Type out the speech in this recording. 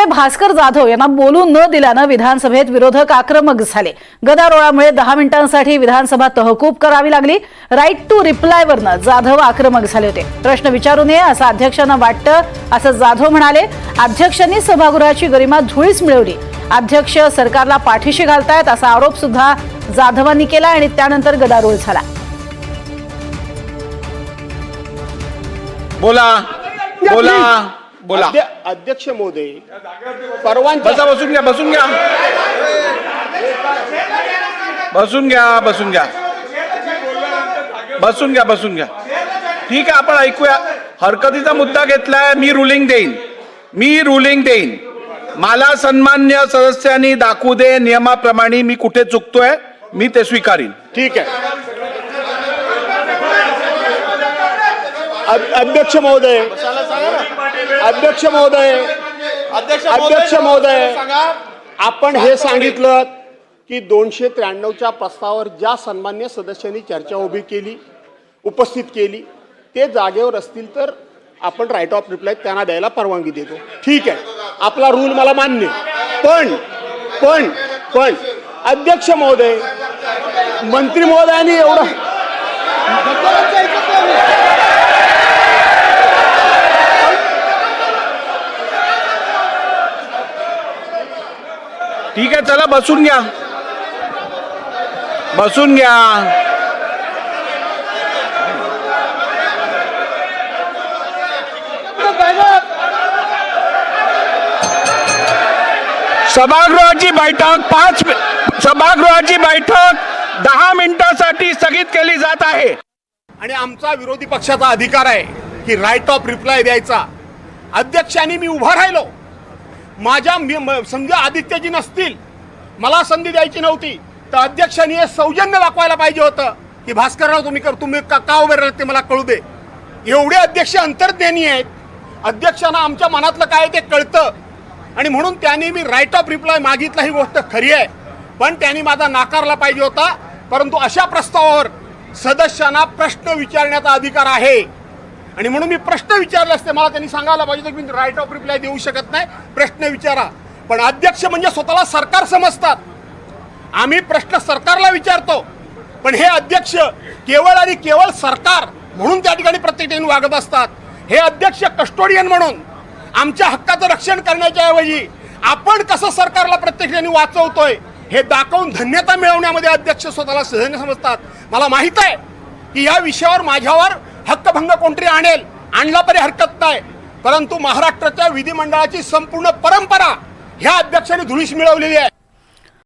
दुसरीकडे भास्कर जाधव यांना बोलू न दिल्यानं विधानसभेत विरोधक आक्रमक झाले. गदारोळामुळे दहा मिनिटांसाठी विधानसभा तहकूब करावी लागली. राईट टू रिप्लायवरनं जाधव आक्रमक झाले होते. प्रश्न विचारू नये असं अध्यक्षांना वाटतं असं जाधव म्हणाले. अध्यक्षांनी सभागृहाची गरिमा धुळीस मिळवली. अध्यक्ष सरकारला पाठीशी घालतायत असा आरोप सुद्धा जाधवांनी केला आणि त्यानंतर गदारोळ झाला. बोला. बोला. बोला. अध्य- अध्यक्ष महोदय परवानगी बसा बसून घ्या बसून घ्या. बसून घ्या बसून घ्या. बसून घ्या बसून घ्या. ठीक आहे आपण ऐकूया. हरकतीचा मुद्दा घेतलाय मी रुलिंग देईन. मी रुलिंग देईन. मला सन्मान्य सदस्यांनी दाखवू दे नियमाप्रमाणे मी कुठे चुकतोय मी ते स्वीकारीन. ठीक आहे. अध्यक्ष महोदय. अध्यक्ष महोदय. अध्यक्ष महोदय आपण हे सांगितलं की दोनशे त्र्याण्णवच्या प्रस्तावावर ज्या सन्मान्य सदस्यांनी चर्चा उभी केली उपस्थित केली ते जागेवर असतील तर आपण राईट ऑफ रिप्लाय त्यांना द्यायला परवानगी देतो. ठीक आहे. आपला रूल मला मान्य पण पण पण अध्यक्ष महोदय मंत्री महोदयांनी एवढं ठीक आहे चला बसून घ्या. बसून घ्या. सभागृहाची बैठक पाच सभागृहाची बैठक दहा मिनिटासाठी स्थगित केली जात आहे. आणि आमचा विरोधी पक्षाचा अधिकार आहे की राईट ऑफ रिप्लाय द्यायचा. अध्यक्षांनी मी उभा राहिलो. माझ्या मी- म- आदित्यजी नसतील. मला संधी द्यायची नव्हती. तर अध्यक्षांनी हे सौजन्य दाखवायला पाहिजे होतं. की भास्करराव तुम्ही कर तुम्ही का का उभे राहिलात ते मला कळू दे. एवढे अध्यक्ष अंतर्ज्ञानी आहेत. अध्यक्षांना आमच्या मनातलं काय ते कळतं. आणि म्हणून त्यांनी मी राईट ऑफ रिप्लाय मागितला ही गोष्ट खरी आहे. पण त्यांनी माझा नाकारला पाहिजे होता. परंतु अशा प्रस्तावावर सदस्यांना प्रश्न विचारण्याचा अधिकार आहे. आणि म्हणून मी प्रश्न विचारले असते. मला त्यांनी सांगायला पाहिजे होतं की मी राईट ऑफ रिप्लाय देऊ शकत नाही. प्रश्न विचारा. पण अध्यक्ष म्हणजे स्वतःला सरकार समजतात. आम्ही प्रश्न सरकारला विचारतो. पण हे अध्यक्ष केवळ आणि केवळ सरकार म्हणून त्या ठिकाणी प्रत्येक वागत असतात. हे अध्यक्ष कस्टोडियन म्हणून आमच्या हक्काचं रक्षण करण्याच्या ऐवजी आपण कसं सरकारला प्रत्येक ठिकाणी वाचवतोय हे दाखवून धन्यता मिळवण्यामध्ये अध्यक्ष स्वतःला सहज समजतात. मला माहीत आहे की या विषयावर माझ्यावर हक्कभंग कोणतरी आणेल आणला तरी हरकत नाही. परंतु महाराष्ट्राच्या विधिमंडळाची संपूर्ण परंपरा ह्या अध्यक्षांनी धुळीस मिळवलेली आहे.